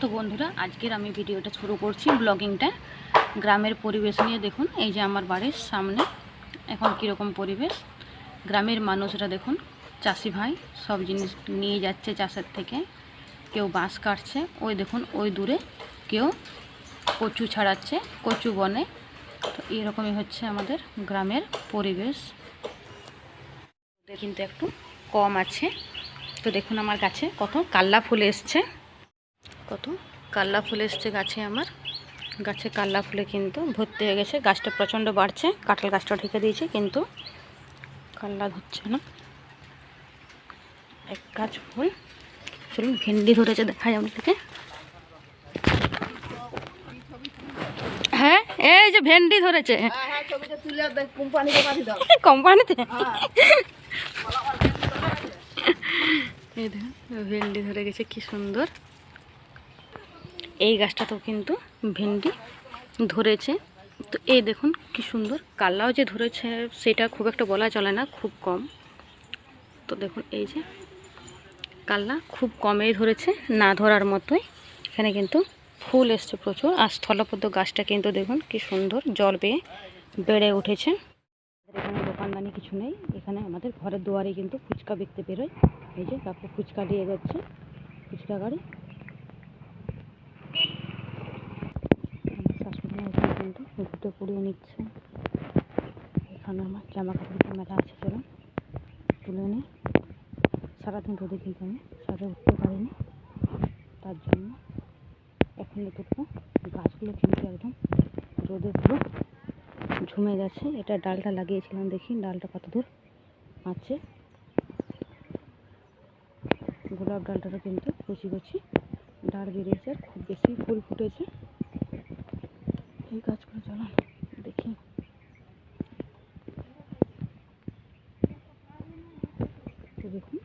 তো বন্ধুরা, আজকের আমি ভিডিওটা শুরু করছি ব্লগিংটা। গ্রামের পরিবেশ নিয়ে দেখুন, এই যে আমার বাড়ির সামনে এখন কীরকম পরিবেশ। গ্রামের মানুষরা দেখুন, চাষি ভাই সব জিনিস নিয়ে যাচ্ছে চাষের থেকে। কেউ বাঁশ কাটছে, ওই দেখুন, ওই দূরে কেউ কচু ছাড়াচ্ছে, কচু বনে। তো এরকমই হচ্ছে আমাদের গ্রামের পরিবেশ। কিন্তু একটু কম আছে। তো দেখুন আমার কাছে কত কাল্লা ফুল এসছে। কত? কাল্লা ফুল এসছে গাছে আমার। গাছে কাল্লা ফুলে কিন্তু ভর্তি হয়ে গেছে। গাছটা প্রচণ্ড বাড়ছে। কাঁঠাল গাছটা ঢেকে দিয়েছে কিন্তু কাল্লা ধরছে না। এক গাছ ফুল। চলুন ভেন্ডি ধরেছে দেখাই আপনাকে। হ্যাঁ এই যে ভেন্ডি ধরেছে। হ্যাঁ হ্যাঁ কোম্পানিতে? হ্যাঁ। এই দেখুন ভেন্ডি ধরে গেছে কি সুন্দর। এই গাছটাতেও কিন্তু ভেন্ডি ধরেছে। তো এই দেখুন কি সুন্দর কাল্লাও যে ধরেছে, সেটা খুব একটা বলা চলে না, খুব কম। তো দেখুন এই যে কাল্লা খুব কমেই ধরেছে, না ধরার মতোই। এখানে কিন্তু ফুল এসছে প্রচুর, আর স্থলপদ্ম গাছটা কিন্তু দেখুন কি সুন্দর জল পেয়ে বেড়ে উঠেছে। এখানে দোকানদানি কিছু নেই, এখানে আমাদের ঘরের দুয়ারে কিন্তু ফুচকা বিকতে বেরোয়। এই যে কাকু ফুচকা দিয়ে যাচ্ছে, ফুচকা গাড়ি আমার শাশুড়ি মা এখানে কিন্তু ঘুটে পুড়িয়ে নিচ্ছে। এখানে আমার জামা কাপড় মেলা আছে চলুন তুলে নিই সারাদিন রোদে কিন্তু আমি সারে উঠতে পারিনি। তার জন্য এখন দুটো গাছগুলো কিন্তু একদম রোদে পুরো ঝুমে গেছে। এটা ডালটা লাগিয়েছিলাম দেখি, ডালটা কত দূর আছে। গোলাপ ডালটারও কিন্তু কচি কচি ডাল বেরিয়েছে খুব বেশি ফুল ফুটেছে এই গাছগুলো চলুন দেখি তো দেখুন।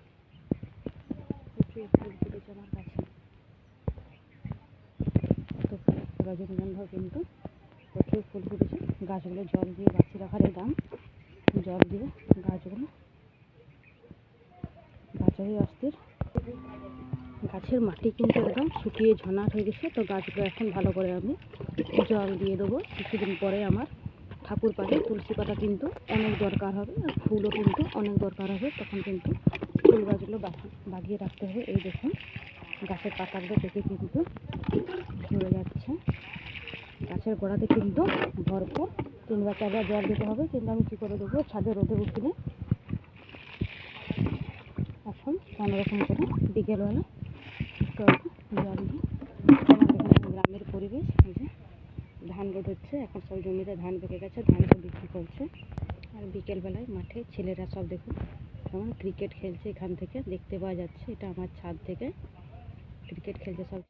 রজনীগন্ধা কিন্তু প্রচুর ফুল ফুটেছে। গাছগুলো জল দিয়ে বাঁচিয়ে রাখার এই দাম। জল দিয়ে গাছগুলো গাছেরই অস্থির। গাছের মাটি কিন্তু একদম শুকিয়ে ঝনাট হয়ে গেছে। তো গাছগুলো এখন ভালো করে আমি জল দিয়ে দেবো। কিছুদিন পরে আমার ঠাকুর পাড়ে তুলসী পাতা কিন্তু অনেক দরকার হবে আর ফুলও কিন্তু অনেক দরকার হবে, তখন কিন্তু ফুল গাছগুলো বাগিয়ে রাখতে হবে। এই দেখুন, গাছের পাতাগুলো দেখে কিন্তু ঝরে যাচ্ছে। গাছের গোড়াতে কিন্তু ভরপুর তিনবার চারবার জল দিতে হবে, কিন্তু আমি কী করে দেবো? ছাদে রোদে উঠিলে এখন নানা রকম করে বিকেলবেলা জল দিই গ্রামের পরিবেশ ধান রোড হচ্ছে এখন সব জমিতে ধান পেকে গেছে, ধান সব বিক্রি করছে। আর বিকেলবেলায় মাঠে ছেলেরা সব দেখুন, কেমন ক্রিকেট খেলছে এখান থেকে, দেখতে পাওয়া যাচ্ছে এটা আমার ছাদ থেকে। ক্রিকেট খেলছে সব।